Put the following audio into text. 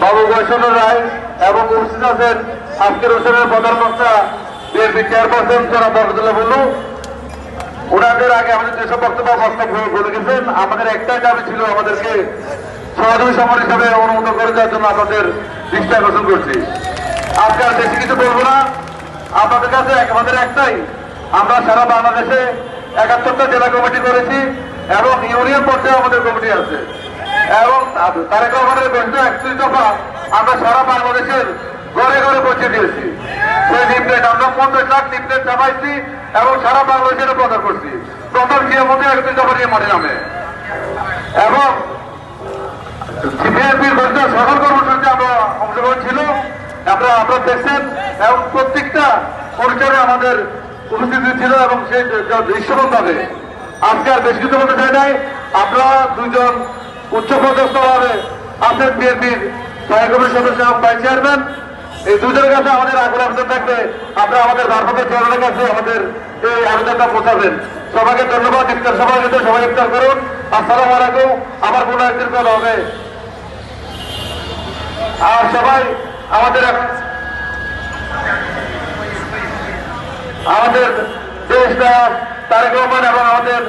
বাবু বৈষ্ণব রায় এবং উপস্থিত আছেন আজকের অনুষ্ঠানের প্রধান বক্তা, বিএনপি চেয়ারপারসন জনাব বরকতুল্লাহ বললু ওনাদের আগে আমাদের যেসব বক্তব্য বক্তব্য বলে গেছেন, আমাদের একটাই দাবি ছিল আমাদেরকে সহযোগী সমর হিসাবে অনুমোদন করে দেওয়ার জন্য আপনাদের দৃষ্টি আকর্ষণ করছি। আজকে আর বেশি কিছু বলব না। আপনাদের কাছে আমাদের একটাই। আমরা সারা বাংলাদেশে একাত্তরটা জেলা কমিটি করেছি এবং ইউনিয়ন পর্যায়ে আমাদের কমিটি আছে। এবং তারেক রহমানের বেশ একত্রিশ দফা আমরা সারা বাংলাদেশের ঘরে ঘরে পৌঁছে দিয়েছি, সেই লিফলেট আমরা পঞ্চাশ লাখ লিফলেট চাপাইছি এবং সারা বাংলাদেশের প্রচার করছি। প্রথম জিএর মধ্যে একত্রিশ দফা নিয়ে মাঠে নামে। এবং বিএনপির ঘোষণা সকল কর্মসূচিতে আমরা অংশগ্রহণ ছিল। আমরা আপনারা দেখছেন এবং প্রত্যেকটা অনুষ্ঠানে আমাদের উপস্থিতি ছিল এবং সেই দৃশ্যমান ভাবে আজকে আর বেশ কিছু বলতে চাই নাই। আপনারা দুজন উচ্চ পদস্থ ভাবে আছেন বিএনপির সহায়ক কমিটির সদস্য ভাইস চেয়ারম্যান। এই দুজনের কাছে আমাদের আগ্রহ আবেদন থাকবে। আপনারা আমাদের ভারপ্রাপ্ত চেয়ারম্যানের কাছে আমাদের এই আবেদনটা পৌঁছাবেন। সবাইকে ধন্যবাদ। ইফতার সবাই যদি সবাই ইফতার করুন। আসসালামু আলাইকুম। আবার কোনো একদিন কথা হবে। আর সবাই আমাদের আমাদের দেশটা তারেক রহমান এবং আমাদের